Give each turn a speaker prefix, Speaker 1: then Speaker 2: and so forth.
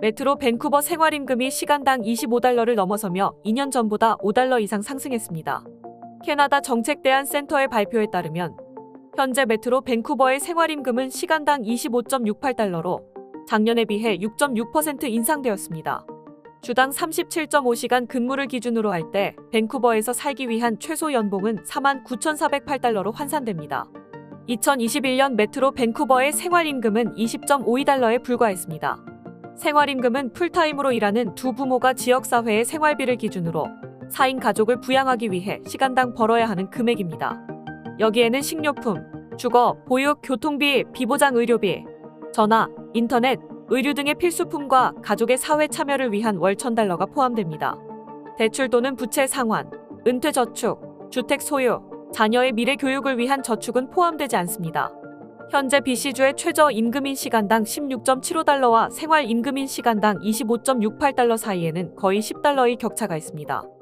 Speaker 1: 메트로 밴쿠버 생활임금이 시간당 25달러를 넘어서며 2년 전보다 5달러 이상 상승했습니다. 캐나다 정책대안 센터의 발표에 따르면 현재 메트로 밴쿠버의 생활임금은 시간당 25.68달러로 작년에 비해 6.6% 인상되었습니다. 주당 37.5시간 근무를 기준으로 할 때 밴쿠버에서 살기 위한 최소 연봉은 49,408달러로 환산됩니다. 2021년 메트로 밴쿠버의 생활임금은 20.52달러에 불과했습니다. 생활임금은 풀타임으로 일하는 두 부모가 지역사회의 생활비를 기준으로 4인 가족을 부양하기 위해 시간당 벌어야 하는 금액입니다. 여기에는 식료품, 주거, 보육, 교통비, 비보장 의료비, 전화, 인터넷, 의류 등의 필수품과 가족의 사회 참여를 위한 월 1000달러가 포함됩니다. 대출 또는 부채 상환, 은퇴 저축, 주택 소유, 자녀의 미래 교육을 위한 저축은 포함되지 않습니다. 현재 BC주의 최저 임금인 시간당 16.75달러와 생활 임금인 시간당 25.68달러 사이에는 거의 10달러의 격차가 있습니다.